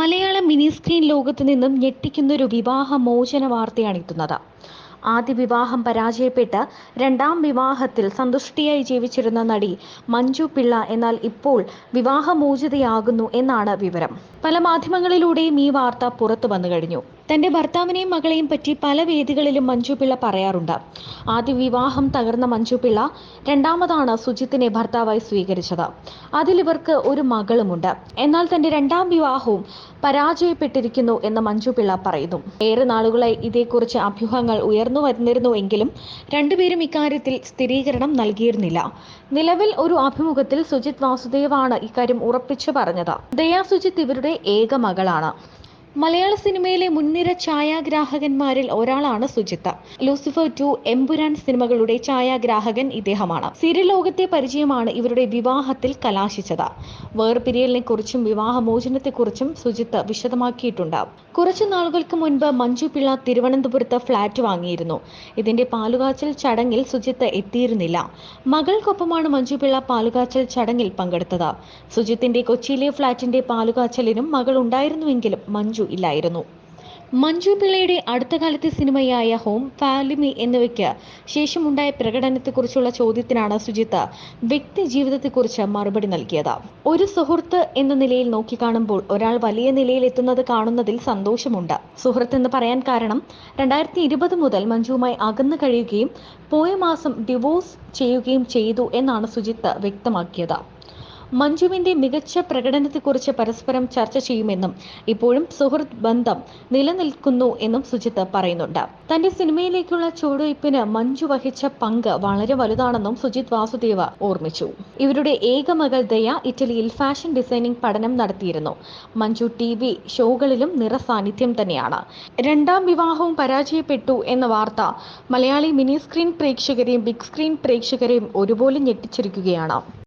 മലയാള mini screen ലോകത്ത് നിന്നും ഞെട്ടിക്കുന്ന ഒരു വിവാഹ മോചന വാർത്തയാണ് എത്തുന്നത് ആദ്യ വിവാഹം പരാജയപ്പെട്ട് രണ്ടാം വിവാഹത്തിൽ സന്തുഷ്ടിയായി ജീവിച്ചിരുന്ന നടി മഞ്ജു പിള്ള എന്നാൽ ഇപ്പോൾ വിവാഹമോചിതയാകുന്നു എന്നാണ് വിവരം. പല മാധ്യമങ്ങളിലൂടെയും ഈ വാർത്ത പുറത്തു വന്നു കഴിഞ്ഞു. തന്റെ ഭർത്താവിനെയും മകളെയും പറ്റി പല വേദികളിലും മഞ്ജു പിള്ള പറയാറുണ്ട്. ആദ്യ വിവാഹം തകർന്ന മഞ്ജു പിള്ള രണ്ടാമതാണ് സുജിത്തിനെ ഭർത്താവായി സ്വീകരിച്ചത്. അതിൽ ഇവർക്ക് ഒരു മകളുമുണ്ട്. എന്നാൽ തന്റെ രണ്ടാം വിവാഹവും പരാജയപ്പെട്ടിരിക്കുന്നു എന്ന് മഞ്ജു പിള്ള പറയുന്നു. ഏറെ നാളുകളായി ഇതേക്കുറിച്ച് അഭ്യൂഹങ്ങൾ ഉയർന്നു വന്നിരുന്നു എങ്കിലും രണ്ടുപേരും ഇക്കാര്യത്തിൽ സ്ഥിരീകരണം നൽകിയിരുന്നില്ല. നിലവിൽ ഒരു അഭിമുഖത്തിൽ സുജിത് വാസുദേവാണ് ഇക്കാര്യം ഉറപ്പിച്ചു പറഞ്ഞത്. ദയാ സുജിത് ഇവരുടെ ഏക മകളാണ്. മലയാള സിനിമയിലെ മുൻനിര ഛായാഗ്രാഹകന്മാരിൽ ഒരാളാണ് സുജിത്ത. ലൂസിഫർ ടു എംപുരാൻ സിനിമകളുടെ ഛായാഗ്രാഹകൻ ഇദ്ദേഹമാണ്. സിരലോകത്തെ പരിചയമാണ് ഇവരുടെ വിവാഹത്തിൽ കലാശിച്ചത്. വേർപിരിയലിനെ കുറിച്ചും വിവാഹമോചനത്തെക്കുറിച്ചും സുജിത്ത് വിശദമാക്കിയിട്ടുണ്ട്. കുറച്ചു നാളുകൾക്ക് മുൻപ് മഞ്ജു പിള്ള തിരുവനന്തപുരത്ത് ഫ്ളാറ്റ് വാങ്ങിയിരുന്നു. ഇതിന്റെ പാലുകാച്ചൽ ചടങ്ങിൽ സുജിത്ത് എത്തിയിരുന്നില്ല. മകൾക്കൊപ്പമാണ് മഞ്ജു പിള്ള പാലുകാച്ചൽ ചടങ്ങിൽ പങ്കെടുത്തത്. സുജിത്തിന്റെ കൊച്ചിയിലെ ഫ്ളാറ്റിന്റെ പാലുകാച്ചലിനും മകൾ ഉണ്ടായിരുന്നുവെങ്കിലും മഞ്ജു ഇല്ലായിരുന്നു. മഞ്ജു പിള്ളയുടെ അടുത്ത കാലത്തെ സിനിമയായ ഹോം ഫാലിമി എന്നിവയ്ക്ക് ശേഷമുണ്ടായ പ്രകടനത്തെക്കുറിച്ചുള്ള ചോദ്യത്തിനാണ് സുജിത്ത് വ്യക്തി ജീവിതത്തെക്കുറിച്ച് മറുപടി നൽകിയത്. ഒരു സുഹൃത്ത് എന്ന നിലയിൽ നോക്കിക്കാണുമ്പോൾ ഒരാൾ വലിയ നിലയിൽ എത്തുന്നത് കാണുന്നതിൽ സന്തോഷമുണ്ട്. സുഹൃത്ത് എന്ന് പറയാൻ കാരണം രണ്ടായിരത്തി ഇരുപത് മുതൽ മഞ്ജുവുമായി അകന്നു കഴിയുകയും പോയ മാസം ഡിവോഴ്സ് ചെയ്യുകയും ചെയ്തു എന്നാണ് സുജിത്ത് വ്യക്തമാക്കിയത്. മഞ്ജുവിന്റെ മികച്ച പ്രകടനത്തെക്കുറിച്ച് പരസ്പരം ചർച്ച ചെയ്യുമെന്നും ഇപ്പോഴും സുഹൃത്ത് ബന്ധം നിലനിൽക്കുന്നു എന്നും സുജിത്ത് പറയുന്നുണ്ട്. തന്റെ സിനിമയിലേക്കുള്ള ചുവടുവയ്പ്പിന് മഞ്ജു വഹിച്ച പങ്ക് വളരെ വലുതാണെന്നും സുജിത് വാസുദേവ ഓർമ്മിച്ചു. ഇവരുടെ ഏക മകൾ ദയ ഇറ്റലിയിൽ ഫാഷൻ ഡിസൈനിംഗ് പഠനം നടത്തിയിരുന്നു. മഞ്ജു ടി വി ഷോകളിലും നിറസാന്നിധ്യം തന്നെയാണ്. രണ്ടാം വിവാഹവും പരാജയപ്പെട്ടു എന്ന വാർത്ത മലയാളി മിനി സ്ക്രീൻ പ്രേക്ഷകരെയും ബിഗ് സ്ക്രീൻ പ്രേക്ഷകരെയും ഒരുപോലെ ഞെട്ടിച്ചിരിക്കുകയാണ്.